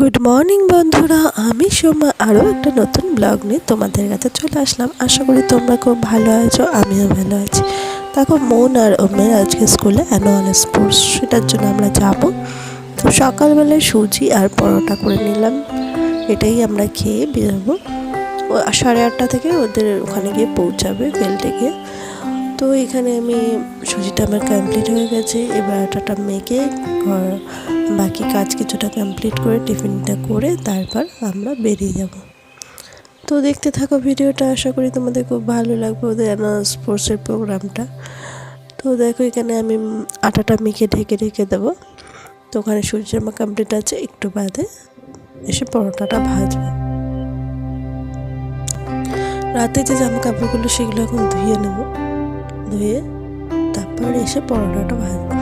Good morning বন্ধুরা। আমি সোমা। আরও একটা নতুন ব্লগ নিয়ে তোমাদের কাছে চলে আসলাম। আশা করি তোমরা খুব ভালো আছো, আমিও ভালো আছি। দেখো, মন আর ওমের আজকে স্কুলে অ্যানুয়াল স্পোর্টস সেটার জন্য আমরা যাব। তো সকালবেলায় সুজি আর পরোটা করে নিলাম। এটাই আমরা খেয়ে বেরোবো। সাড়ে আটটা থেকে ওদের ওখানে গিয়ে পৌঁছাবে ফিল্ডে গিয়ে। তো এখানে আমি সুজিটা আমার কমপ্লিট হয়ে গেছে। এবার আটাটা মেখে ঘর বাকি কাজ কিছুটা কমপ্লিট করে টিফিনটা করে তারপর আমরা বেরিয়ে যাব। তো দেখতে থাকো ভিডিওটা, আশা করি তোমাদের খুব ভালো লাগবে ওদের স্পোর্টসের প্রোগ্রামটা তো দেখো এখানে আমি আটাটা মেখে ঢেকে রেখে দেবো। তো ওখানে সূর্যের আমার কমপ্লিট আছে, একটু বাদে এসে পরোটাটা ভাজবে। রাতে যে জামা কাপড়গুলো সেগুলো এখন ধুয়ে নেব। ধুয়ে তারপর এসে পরোটাটা ভাজবো।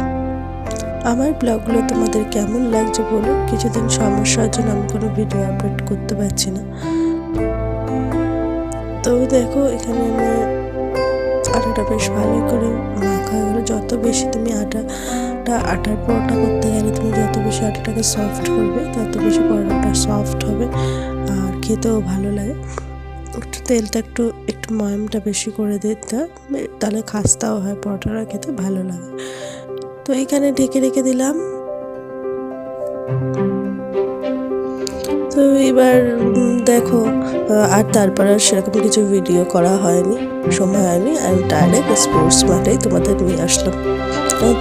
আমার ব্লগগুলো তোমাদের কেমন লাগছে বলো? কিছুদিন সমস্যার জন্য আমি কোনো ভিডিও আপলোড করতে পারছি না। তো দেখো, এখানে আমি আটাটা বেশ ভালো করে মাখা হয়ে যত বেশি তুমি আটাটা, আটার পরোটা করতে গেলে তুমি যত বেশি আটাটাকে সফট করবে, তত বেশি পরোটাটা সফট হবে আর খেতেও ভালো লাগে। তেলটা একটু একটু ময়মটা বেশি করে দিতে তাহলে খাস্তাও হয় পরোটাটা খেতে, ভালো লাগে। তো এইখানে ঢেকে রেখে দিলাম। তো এবার দেখো আর তারপর আর সেরকম কিছু ভিডিও করা হয়নি, সময় হয়নি আমি ডাইরেক্ট স্পোর্টস মাঠেই তোমাদের নিয়ে আসলাম।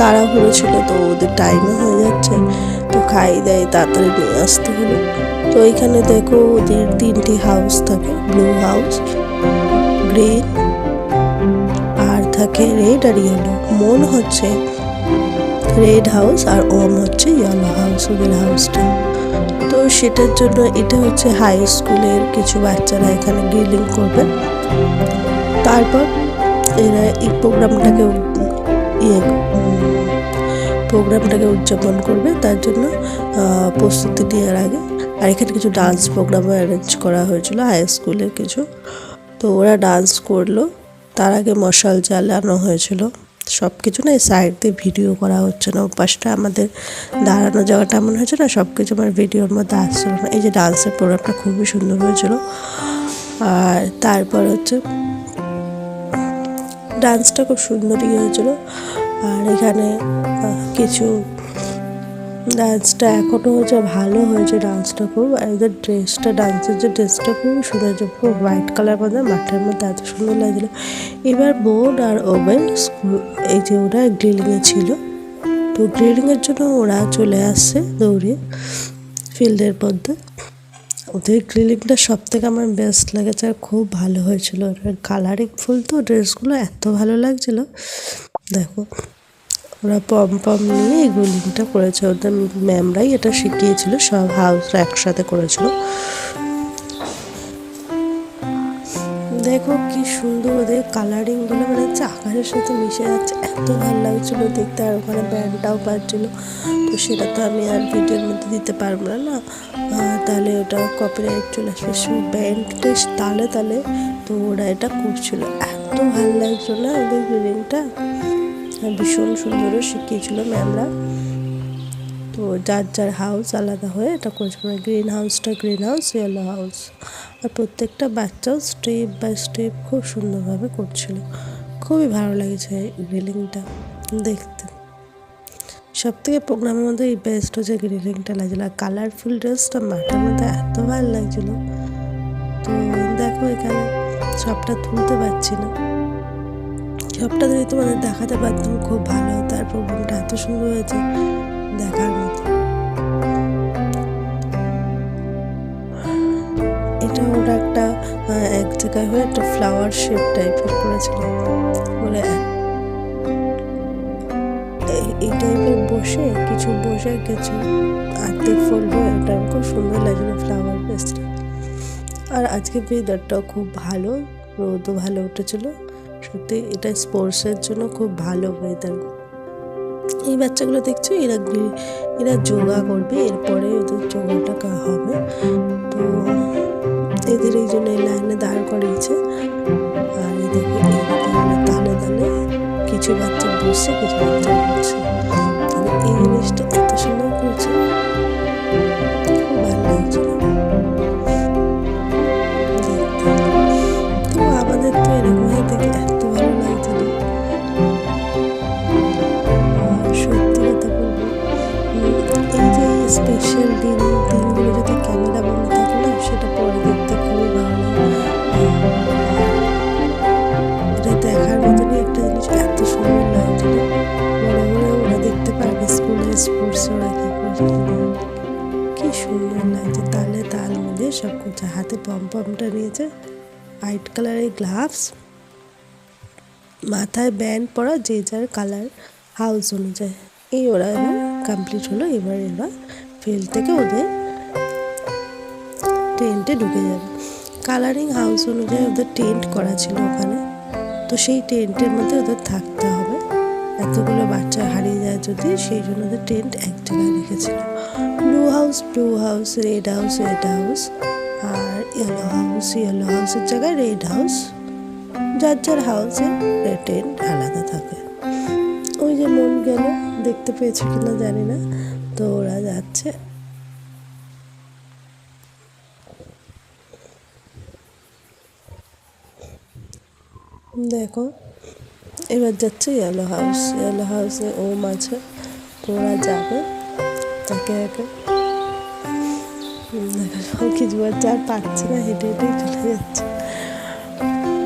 তাড়াহুড়ো ছিল, তো ওদের টাইমও হয়ে যাচ্ছে। তো খাই দেয়, তাড়াতাড়ি নিয়ে আসতে হলো। তো এইখানে দেখো ওদের তিনটি হাউস থাকে ব্লু হাউস গ্রিন আর থাকে রেড আর ইয়েলো মন হচ্ছে রেড হাউস আর ওম হচ্ছে ইয়েলো হাউস ওদের হাউসটা তো সেটার জন্য এটা হচ্ছে হাই স্কুলের কিছু বাচ্চারা এখানে গ্রিলিং করবে। তারপর এরা এই প্রোগ্রামটাকে ইয়ে প্রোগ্রামটাকে উদযাপন করবে, তার জন্য প্রস্তুতি নেওয়ার আগে। আর এখানে কিছু ডান্স প্রোগ্রামও অ্যারেঞ্জ করা হয়েছিল হাই স্কুলের কিছু। তো ওরা ডান্স করল, তার আগে মশাল জ্বালানো হয়েছিল। সব কিছু না সাইড দিয়ে ভিডিও করা হচ্ছে না পাশটা আমাদের দাঁড়ানো জায়গাটা এমন হয়েছে না সব কিছু আমার ভিডিওর মধ্যে আসছিল না এই যে ডান্সের প্রোগ্রামটা খুবই সুন্দর হয়েছিল। আর তারপর হচ্ছে ডান্সটা খুব সুন্দরই হয়েছিল। আর এখানে কিছু ডান্সটা এখনও হচ্ছে ভালো হয়েছে ডান্সটা খুব, আর এদের ড্রেসটা ডান্সের যে ড্রেসটা খুব সুন্দর হয়েছে, পুরো হোয়াইট কালার মধ্যে মাঠের মধ্যে এত সুন্দর লাগছিল। এবার বোন আর ওবেন স্কুল, এই যে ওরা গ্রিলিংয়ে ছিল, তো গ্রিলিংয়ের জন্য ওরা চলে আসছে দৌড়ে ফিল্ডের মধ্যে। ওদের গ্রিলিংটা সব থেকে আমার বেস্ট লেগেছে, আর খুব ভালো হয়েছিল। কালারিং ফুল তো ড্রেসগুলো এত ভালো লাগছিল। দেখো, ওরা পম পম নিয়ে এই করেছে। ওদের ম্যামরাই এটা শিখিয়েছিল, সব হাউসরা একসাথে করেছিল। দেখো কি সুন্দর ওদের কালারিং কালারিংগুলো মানে হচ্ছে আকাশের সাথে মিশে যাচ্ছে। এত ভালো লাগছিল দেখতে, আর ওখানে ব্যান্ডটাও পাচ্ছিলো তো সেটা তো আমি আর ভিডিওর মধ্যে দিতে পারব না না? তাহলে ওটা কপিরাইট চলে আসবে। শুধু ব্যান্ডটা তালে তালে তো ওরা এটা করছিল। এত ভালো লাগছিল না ওদের বিল্ডিংটা ভীষণ সুন্দরও শিখিয়েছিল ম্যামরা। তো যার যার হাউস আলাদা হয়ে এটা করেছিল গ্রিন হাউসটা গ্রিন হাউস ইয়েলো হাউস আর প্রত্যেকটা বাচ্চাও স্টেপ বাই স্টেপ খুব সুন্দরভাবে করছিল। খুবই ভালো লেগেছে গ্রিলিংটা দেখতে। সব থেকে প্রোগ্রামের মধ্যে এই বেস্ট হচ্ছে গ্রিলিংটা লাগছিল আর কালারফুল ড্রেসটা মাঠের মধ্যে এত ভালো লাগছিল। তো দেখো এখানে সবটা তুলতে পারছি না। সবটা যদি তোমাদের দেখাতে পারতাম, খুব ভালো হতো। আর প্রোগ্রামটা এত সুন্দর হয়েছে দেখার মতো। এটা ওরা একটা এক জায়গায় হয়ে একটা ফ্লাওয়ার শেপ টাইপের করেছিল। বলে, এই টাইপের বসে কিছু বসে কিছু আর্ধেক ফোল্ড হয়ে, এটা খুব সুন্দর লাগছিল ফ্লাওয়ার বেসটা আর আজকে ওয়েদারটাও খুব ভালো, রোদও ভালো উঠেছিল। সত্যি এটা স্পোর্টসের জন্য খুব ভালো ওয়েদার এই বাচ্চাগুলো দেখছ, এরা এরা যোগা করবে, এরপরে ওদের যোগাটা হবে। তো এদের এই জন্য এই লাইনে দাঁড় করিয়েছে। আর এদেরকে তালে তালে কিছু বাচ্চা বসছে কিছু বাচ্চা বসছে এই জিনিসটা এত সুন্দর করছে। কিছু হাতে পম পমটা নিয়েছে। হোয়াইট কালারের গ্লাভস মাথায় ব্যান্ড পরা যে যার কালার হাউস অনুযায়ী। এই ওরা এবার কমপ্লিট হলো। এবার এরা ফিল্ড থেকে ওদের টেন্টে ঢুকে যাবে। কালারিং হাউস অনুযায়ী ওদের টেন্ট করা ছিল ওখানে। তো সেই টেন্টের মধ্যে ওদের থাকতে হবে। এতগুলো বাচ্চা হারিয়ে যায় যদি, সেই জন্য ওদের টেন্ট এক জায়গায় রেখেছিল। Blue house blue house red house red house আর ইয়েলো হাউস ইয়েলো হাউসের জায়গায় রেড হাউস যার যার হাউসে টেন্ট আলাদা থাকে। ওই যে মন গেল, দেখতে পেয়েছ কিনা জানি না, তো ওরা যাচ্ছে। দেখো, এবার যাচ্ছে ইয়েলো হাউস ইয়েলো হাউসে ওম আছে, তো ওরা যাবে, একে একে। কিছু বাচ্চা আর পাচ্ছে না, হেঁটে হেঁটে চলে যাচ্ছে।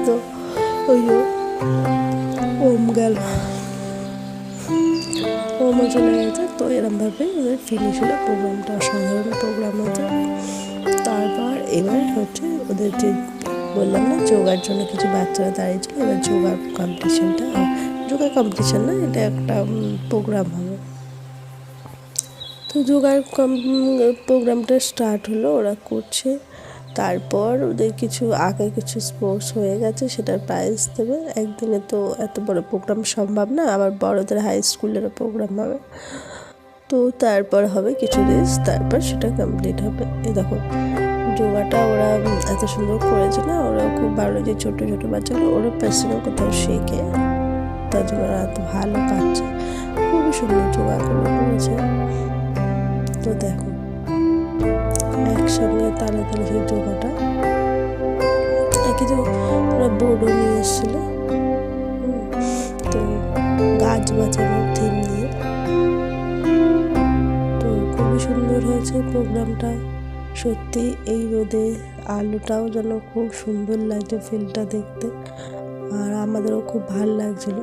তো ওই ওম গেল। ওমও চলে গেছে, তো এরমভাবে ওদের ফিনিশ হলো প্রোগ্রামটা অসাধারণ প্রোগ্রাম হচ্ছে তারপর এবার হচ্ছে ওদের যে বললাম না, যোগার জন্য কিছু বাচ্চারা দাঁড়িয়েছিল, এবার যোগার কম্পিটিশনটা যোগা কম্পিটিশন না, এটা একটা প্রোগ্রাম হবে। তো যোগার প্রোগ্রামটা স্টার্ট হলো, ওরা করছে। তারপর ওদের কিছু, আগে কিছু স্পোর্টস হয়ে গেছে, সেটার প্রাইজ দেবে। একদিনে তো এত বড় প্রোগ্রাম সম্ভব না, আবার বড়দের হাই স্কুলেরও প্রোগ্রাম হবে। তো তারপর হবে কিছু রেস তারপর সেটা কমপ্লিট হবে। এ দেখো, যোগাটা ওরা এত সুন্দর করেছে না ওরা খুব ভালো যে ছোটো ছোটো বাচ্চাগুলো ওরা পেছনে কোথাও শেখে। তার জন্য ওরা এত ভালো পাচ্ছে। খুবই সুন্দর যোগাগুলো করেছে। তো দেখো, একসঙ্গে তালে তালে সেই যোগাটা কিছু ওরা বোর্ডও নিয়ে এসেছিল তো গাছ বাঁচানোর থিম দিয়ে তো খুবই সুন্দর হয়েছে প্রোগ্রামটা। সত্যি এই রোদে আলোটাও যেন খুব সুন্দর লাগছে ফিলটা দেখতে। আর আমাদেরও খুব ভালো লাগছিল।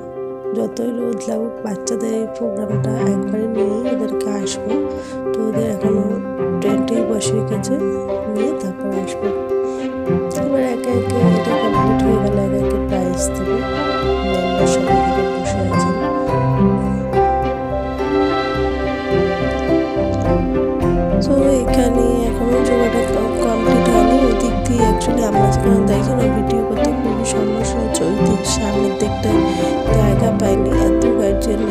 যতই রোদ লাগুক, বাচ্চাদের এই প্রোগ্রামটা একবারে নিয়েই ওদেরকে আসব। তো ওদের এখনও ট্রেনটাই বসে রেখেছে, নিয়ে তারপর আসব। এবার একে একে এটা কমপ্লিট হয়ে গেলে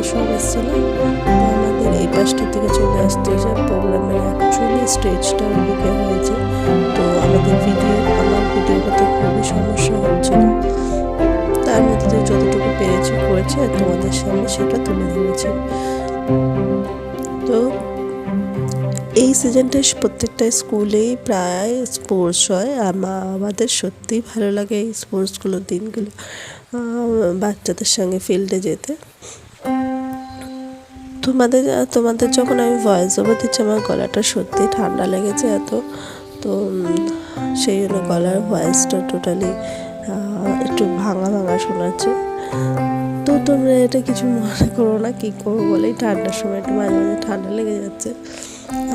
সব এসছে না তো আমাদের এই পাশটা থেকে চলে আসতে হয়েছে প্রোগ্রামের অ্যাকচুয়ালি স্টেজটা ওইদিকে হয়েছে। তো আমাদের ভিডিও আমার ভিডিও করতে খুবই সমস্যা হচ্ছিল। তার মধ্যে যতটুকু পেরেছি করেছি, আর তোমাদের সামনে সেটা তুলে ধরেছি। তো এই সিজনটা প্রত্যেকটা স্কুলেই প্রায় স্পোর্টস হয়। আমার আমাদের সত্যিই ভালো লাগে এই স্পোর্টসগুলোর দিনগুলো বাচ্চাদের সঙ্গে ফিল্ডে যেতে। তোমাদের তোমাদের যখন আমি ভয়েস ওভার দিচ্ছি, আমার গলাটা সত্যি ঠান্ডা লেগেছে এত। তো সেই জন্য গলার ভয়েসটা টোটালি একটু ভাঙা ভাঙা শোনাচ্ছে। তো তোমরা এটা কিছু মনে করো না, কী করব বলেই ঠান্ডার সময় একটু মাঝে মাঝে ঠান্ডা লেগে যাচ্ছে।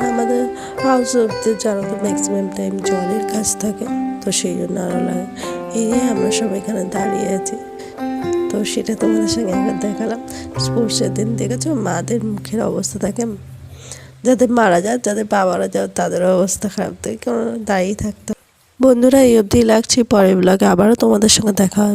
আমাদের হাউস অফতে জানো তো ম্যাক্সিমাম টাইম জলের কাজ থাকে, তো সেই জন্য আরও লাগে। এই আমরা সব এখানে দাঁড়িয়ে আছি। তো সেটা তোমাদের সঙ্গে একবার দেখালাম। স্পোর্টসের দিন দেখেছ? মাদের মুখের অবস্থা থাকে। যাদের মারা যায়, যাদের বাবারা যায় তাদের অবস্থা খারাপ। থাকে কারণ দায়ী থাকতো বন্ধুরা, এই অবধি লাগছে। পরের ব্লগে আবারও তোমাদের সঙ্গে দেখা হবে।